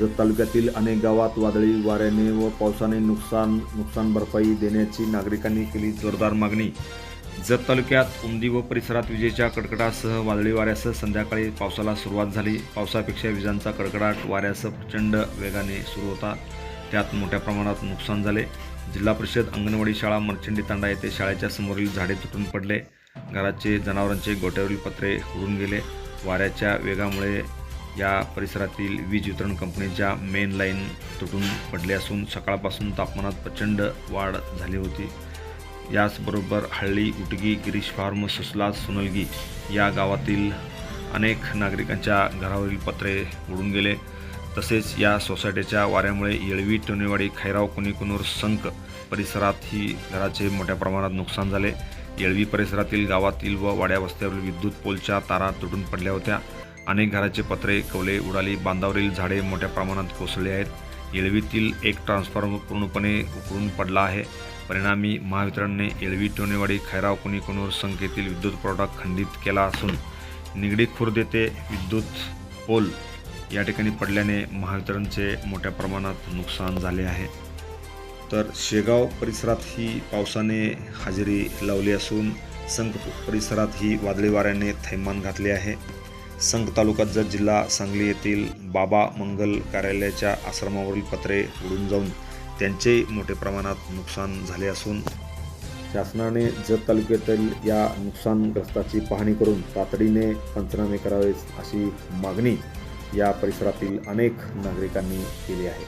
जत तालुक्यातील अनेक गावात वादळी वाऱ्याने व पावसाने नुकसान नुकसान भरपाई देण्याची नागरिकांनी केली जोरदार मागणी. जत तालुक्यात उमदी व परिसरात विजेच्या कडकडासह वादळी वाऱ्यासह संध्याकाळी पावसाला सुरुवात झाली. पावसापेक्षा विजांचा कडकडाट वाऱ्यासह प्रचंड वेगाने सुरू होता. त्यात मोठ्या प्रमाणात नुकसान झाले. जिल्हा परिषद अंगणवाडी शाळा मर्चंडी तांडा येथे शाळेच्या समोरील झाडे तुटून पडले. घराचे जनावरांचे गोट्यावरील पत्रे उडून गेले. वाऱ्याच्या वेगामुळे या परिसरातील वीज वितरण कंपनीच्या मेन लाईन तुटून पडले असून सकाळपासून तापमानात प्रचंड वाढ झाली होती. याचबरोबर हळ्ळी उटगी गिरीश फार्म सुसला सोनलगी या गावातील अनेक नागरिकांच्या घरावरील पत्रे उडून गेले. तसेच या सोसायटीच्या वाऱ्यामुळे येळवी टोनेवाडी खैराव कुणीकुनूर संक परिसरातही घराचे मोठ्या प्रमाणात नुकसान झाले. येळवी परिसरातील गावातील व वाड्या वस्त्यावरील विद्युत पोलच्या तारा तुटून पडल्या होत्या. अनेक घराचे पत्रे कवले उडाली बांधावरील झाडे मोठ्या प्रमाणात कोसळली आहेत. येळवीतील एक ट्रान्सफॉर्मर पूर्णपणे उकळून पडला आहे. परिणामी महावितरणने येळवी टोनेवाडी खैराव कुणीकुनूर संख्येतील विद्युत पुरवठा खंडित केला असून निगडी खुर्द येथे विद्युत पोल या ठिकाणी पडल्याने महावितरणचे मोठ्या प्रमाणात नुकसान झाले आहे. तर शेगाव परिसरात ही पावसाने हजेरी लावली असून संक परिसरातही वादळी वाऱ्याने थैमान घातले आहे. संघ तालुक्यात जत जिल्हा सांगली येथील बाबा मंगल कार्यालयाच्या आश्रमावरील पत्रे उडून जाऊन त्यांचे मोठे प्रमाणात नुकसान झाले असून शासनाने जत तालुक्यातील या नुकसानग्रस्ताची पाहणी करून तातडीने पंचनामे करावे अशी मागणी या परिसरातील अनेक नागरिकांनी केली आहे.